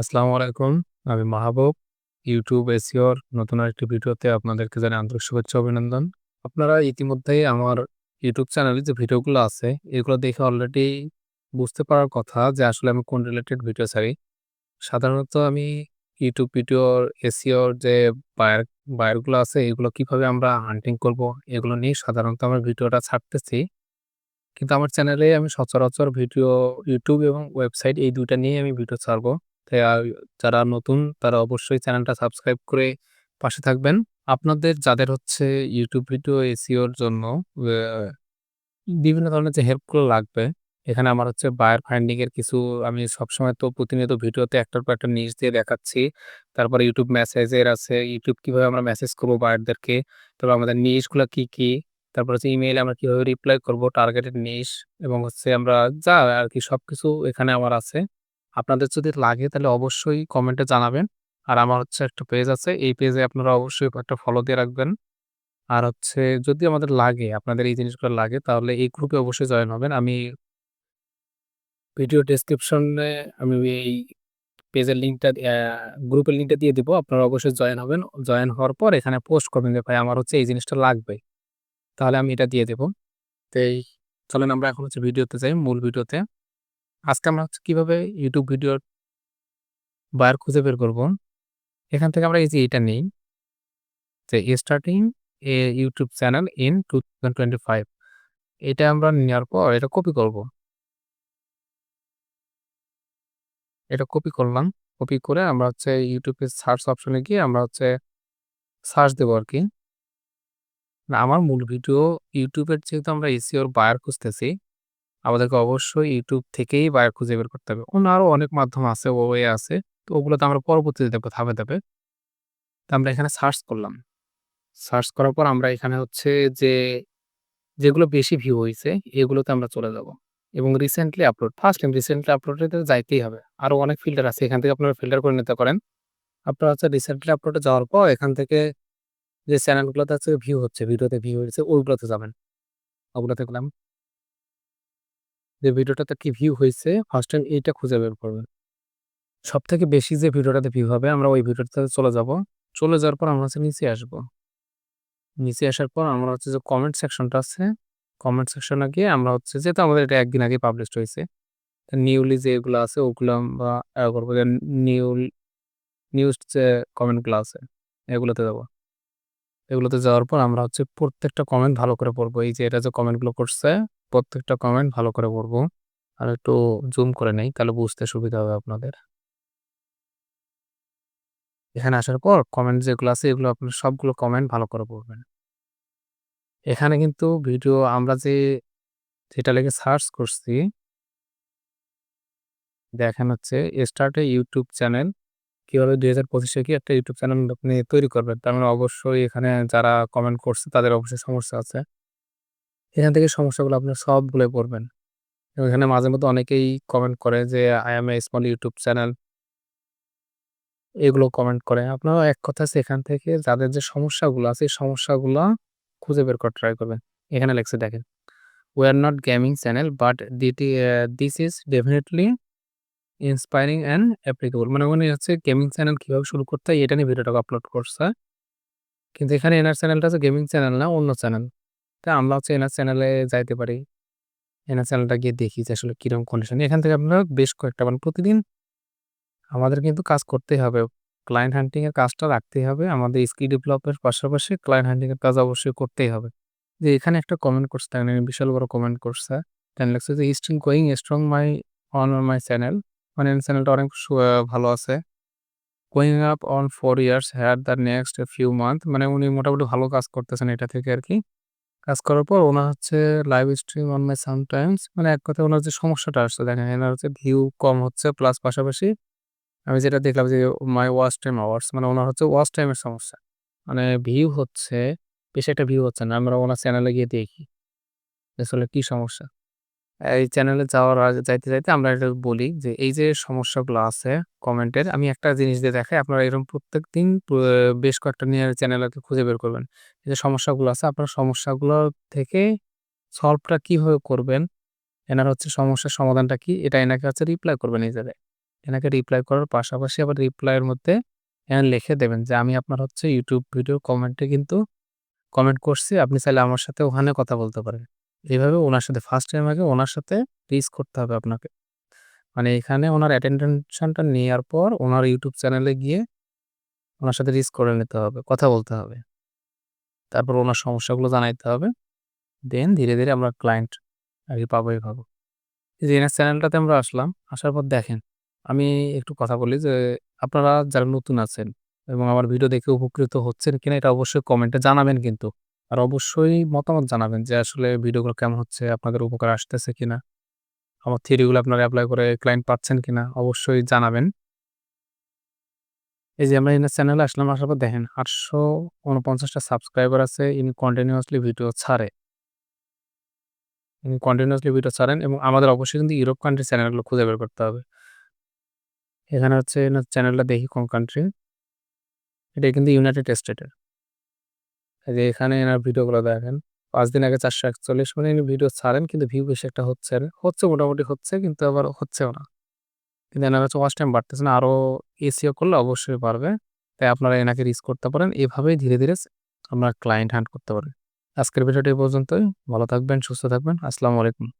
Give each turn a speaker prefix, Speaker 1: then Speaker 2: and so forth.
Speaker 1: আসসালামু আলাইকুম। আমি মাহবুব। ইউটিউব এসিওর নতুন আরেকটি ভিডিওতে আপনাদেরকে জানাই আন্তরিক শুভেচ্ছা অভিনন্দন। আপনারা ইতিমধ্যেই আমার ইউটিউব চ্যানেলে যে ভিডিওগুলো আছে, এগুলো দেখে অলরেডি বুঝতে পারার কথা যে আসলে আমি কোন রিলেটেড ভিডিও ছাড়ি। সাধারণত আমি ইউটিউব ভিডিওর এসিওর যে বায়ার বায়ারগুলো আছে, এগুলো কীভাবে আমরা হান্টিং করব, এগুলো নিয়ে সাধারণত আমার ভিডিওটা ছাড়তেছি। কিন্তু আমার চ্যানেলে আমি সচরাচর ভিডিও ইউটিউব এবং ওয়েবসাইট এই ২ টা নিয়েই আমি ভিডিও ছাড়বো। তাই যারা নতুন তারা অবশ্যই চ্যানেলটা সাবস্ক্রাইব করে পাশে থাকবেন। আপনাদের যাদের হচ্ছে ইউটিউব ভিডিও এসইওর জন্য বিভিন্ন ধরনের যে হেল্পগুলো লাগবে, এখানে আমার হচ্ছে বায়ার ফাইন্ডিং এর কিছু আমি সবসময় তো প্রতিনিয়ত ভিডিওতে একটার পর একটা নিউজ দিয়ে দেখাচ্ছি। তারপরে ইউটিউব মেসেজের আছে, ইউটিউব কীভাবে আমরা মেসেজ করব বায়ারদেরকে। তারপর আমাদের নিশগুলা কি, কি? তারপর হচ্ছে ইমেইলে আমরা কীভাবে রিপ্লাই করব, টার্গেটেড নিশ এবং হচ্ছে আমরা যা আরকি সবকিছু এখানে আমার আছে। আপনাদের যদি লাগে তাহলে অবশ্যই কমেন্টে জানাবেন। আর আমার হচ্ছে একটা পেজ আছে। এই পেজে আপনারা অবশ্যই একটা ফলো দিয়ে রাখবেন। আর হচ্ছে যদি আমাদের লাগে, আপনাদের এই জিনিসগুলো লাগে তাহলে এই গ্রুপে অবশ্যই জয়েন হবেন। আমি ভিডিও ডেসক্রিপশনে আমি এই পেজের লিঙ্কটা গ্রুপের লিঙ্কটা দিয়ে দিব। আপনারা অবশ্যই জয়েন হবেন। জয়েন হওয়ার পর এখানে পোস্ট করবেন যে ভাই আমার হচ্ছে এই জিনিসটা লাগবে। তাহলে আমি এটা দিয়ে দেব। তো এই চলেন আমরা এখন হচ্ছে ভিডিওতে যাই, মূল ভিডিওতে। আজকে আমরা হচ্ছে কীভাবে ইউটিউব ভিডিওর বায়ার খুঁজে বের করব। এখান থেকে আমরা এই যে এটা নেই। যে starting a YouTube channel in 2025 এটা আমরা নেওয়ার পর এটা কপি করব। এটা কপি করলাম। কপি করে আমরা হচ্ছে ইউটিউবের সার্চ অপশনে গিয়ে আমরা হচ্ছে সার্চ দেব আরকি। না আমার মূল ভিডিও ইউটিউবের যেহেতু আমরা এসইওর বায়ার খুঁজতেছি, আমাদেরকে অবশ্যই ইউটিউব থেকেই বায়ার খুঁজে বের করতে হবে। অন্য আরও অনেক মাধ্যম আছে, ওয়ে আছে। তো ওগুলোতে আমরা পরবর্তীতে দেখব ধাপে, ধাপে। তো আমরা এখানে সার্চ করলাম। সার্চ করার পর আমরা এখানে হচ্ছে যে যেগুলো বেশি ভিউ হয়েছে এগুলোতে আমরা চলে যাব। এবং recently upload, first time recently আপলোডে তো যাইতেই হবে। আরও অনেক ফিল্টার আছে। এখান থেকে আপনারা ফিল্টার করে নিতে পারেন। আপনারা হচ্ছে রিসেন্টলি আপলোডে যাওয়ার পর এখান থেকে যে চ্যানেলগুলোতে হচ্ছে ভিউ হচ্ছে, ভিডিওতে ভিউ হয়েছে ওইগুলোতে যাবেন। ওগুলোতে গেলাম। যে ভিডিওটাতে কি ভিউ হয়েছে ফার্স্ট টাইম এইটা খুঁজে বের করবেন। সবথেকে বেশি যে ভিডিওটাতে ভিউ হবে আমরা ওই ভিডিওটাতে চলে যাব। চলে যাওয়ার পর আমরা হচ্ছে নিচে আসব। নিচে আসার পর আমরা হচ্ছে যে কমেন্ট সেকশনটা আছে, কমেন্ট সেকশনে গিয়ে আমরা হচ্ছে যেহেতু আমাদের এটা একদিন আগে পাবলিশ হয়েছে নিউলি যেগুলো আছে ওগুলো আমরা করব যে নিউ নিউজ যে কমেন্টগুলো আছে এগুলোতে যাব এগুলোতে যাওয়ার পর আমরা হচ্ছে প্রত্যেকটা কমেন্ট ভালো করে পড়ব এই যে এটা যে কমেন্টগুলো করছে, প্রত্যেকটা কমেন্ট ভালো করে পড়ব। আর একটু জুম করে নেই, তাহলে বুঝতে সুবিধা হবে আপনাদের। এখানে আসার পর কমেন্ট যেগুলো আছে, এগুলো আপনার সবগুলো কমেন্ট ভালো করে পড়বেন। এখানে কিন্তু ভিডিও আমরা যে, যেটা লেগে সার্চ করছি, দেখেন হচ্ছে স্টার্ট ইউটিউব চ্যানেল কীভাবে ২০২৫ এ কি একটা ইউটিউব চ্যানেল আপনি তৈরি করবেন। তার মানে অবশ্যই এখানে যারা কমেন্ট করছে, তাদের অবশ্যই সমস্যা আছে। এখান থেকে সমস্যাগুলো আপনার সবগুলোই পড়বেন। এখানে মাঝে মধ্যে অনেকেই কমেন্ট করে যে I am a small YouTube channel এগুলো কমেন্ট করে। আপনারা এক কথায় সেখান থেকে যাদের যে সমস্যাগুলো আছে সমস্যাগুলো খুঁজে বের করার ট্রাই করবেন। এখানে লেখছে, দেখেন। "We are not gaming channel, but দিটি অ্যা is is inspiring and applicable" মানে উনি হচ্ছে গেমিং চ্যানেল কীভাবে শুরু করতে হয়, এটা নিয়ে ভিডিওটা আপলোড করছে। কিন্তু এখানে এনার চ্যানেলটা হচ্ছে গেমিং চ্যানেল না, অন্য চ্যানেল। তো আমরা হচ্ছে এনার চ্যানেলে যাইতে পারি। এনার চ্যানেলটা গিয়ে দেখি যে আসলে কীরকম কন্ডিশন। এখান থেকে আপনারা বেশ কয়েকটা মানে প্রতিদিন আমাদের কিন্তু কাজ করতেই হবে। ক্লায়েন্ট হান্টিং এর কাজটা রাখতেই হবে। আমাদের স্কিল ডেভেলপের পাশাপাশি ক্লায়েন্ট হান্টিং এর কাজ অবশ্যই করতেই হবে। যে এখানে একটা কমেন্ট করছে দেখেন বিশাল বড় কমেন্ট করছে। দেন লেখছে যে "still going strong my on my channel" মানে চ্যানেলটা অনেক ভালো আছে। "Going up on four years here the next few month" মানে উনি মোটামুটি ভালো কাজ করতেছেন এটা থেকে আরকি। কাজ করার পর ওনার হচ্ছে live stream on my sometimes মানে এক কথায় ওনার যে সমস্যাটা আসছে, দেখেন, এনার হচ্ছে ভিউ কম হচ্ছে প্লাস পাশাপাশি আমি যেটা দেখলাম যে মাই ওয়াচ টাইম আওয়ার্স মানে ওনার হচ্ছে ওয়াচ টাইমের সমস্যা। মানে ভিউ হচ্ছে, বেশি একটা ভিউ হচ্ছে না। আমরা ওনার চ্যানেলে গিয়ে দেখি। আসলে কি সমস্যা? এই চ্যানেলে যাওয়ার আগে যাইতে, যাইতে আমরা এটা বলি যে এই যে সমস্যাগুলো আছে কমেন্টের আমি একটা জিনিস দিয়ে দেখাই আপনারা এরকম প্রত্যেকদিন প বেশ কয়েকটা নিয়ে চ্যানেলকে খুঁজে বের করবেন। এই যে সমস্যাগুলো আছে আপনার সমস্যাগুলো থেকে সলভটা কীভাবে করবেন? এনার হচ্ছে সমস্যার সমাধানটা কি? এটা এনাকে হচ্ছে রিপ্লাই করবেন এই জায়গায়। এনাকে রিপ্লাই করার পাশাপাশি আবার রিপ্লাইয়ের মধ্যে এখানে লিখে দেবেন যে আমি আপনার হচ্ছে ইউটিউব ভিডিও কমেন্টে কিন্তু কমেন্ট করছি আপনি চাইলে আমার সাথে ওখানে কথা বলতে পারেন এইভাবে ওনার সাথে ফার্স্ট টাইম আগে ওনার সাথে রিস করতে হবে আপনাকে। মানে এখানে ওনার অ্যাটেনশনটা নেওয়ার পর ওনার ইউটিউব চ্যানেলে গিয়ে ওনার সাথে রিচ করে নিতে হবে, কথা বলতে হবে। তারপর ওনার সমস্যাগুলো জানাইতে হবে। দেন ধীরে ধীরে আমরা ক্লায়েন্ট আর কি পাবোই পাবো যে এনার চ্যানেলটাতে আমরা আসলাম, আসার পর দেখেন, আমি একটু কথা বলি যে আপনারা যারা নতুন আছেন এবং আমার ভিডিও দেখে উপকৃত হচ্ছেন কিনা, এটা অবশ্যই কমেন্টে জানাবেন কিন্তু। আর অবশ্যই মতামত জানাবেন যে আসলে ভিডিওগুলো কেমন হচ্ছে, আপনাদের উপকার আসতেছে কিনা? আমার থিওরিগুলো আপনারা অ্যাপ্লাই করে ক্লায়েন্ট পাচ্ছেন কিনা অবশ্যই জানাবেন। এই যে আমরা এনার চ্যানেলে আসলাম, আসার পর দেখেন আটশো উনপঞ্চাশটা সাবস্ক্রাইবার আছে ইনি কন্টিনিউয়াসলি ভিডিও ছাড়ে। ইনি কন্টিনিউয়াসলি ভিডিও ছাড়েন এবং আমাদের অবশ্যই কিন্তু ইউরোপ কান্ট্রি চ্যানেলগুলো খুঁজে বের করতে হবে। এখানে হচ্ছে এনার চ্যানেলটা দেখি কোন কান্ট্রি এটা কিন্তু ইউনাইটেড স্টেটের যে এখানে এনার ভিডিওগুলো দেখেন। পাঁচ দিন আগে চারশো একচল্লিশ মানে ইনি ভিডিও ছাড়েন, কিন্তু ভিউ বেশি একটা হচ্ছে হচ্ছে মোটামুটি হচ্ছে, কিন্তু আবার হচ্ছেও না। কিন্তু এনার কাছে ওয়াচ টাইম বাড়তেছে না। আরও এসিও করলে অবশ্যই পারবে তাই আপনারা এনাকে রিচ করতে পারেন। এভাবেই ধীরে ধীরে আপনারা ক্লায়েন্ট হ্যান্ড করতে পারেন আজকের ভিডিওটি পর্যন্তই। ভালো থাকবেন, সুস্থ থাকবেন। আসসালামু আলাইকুম।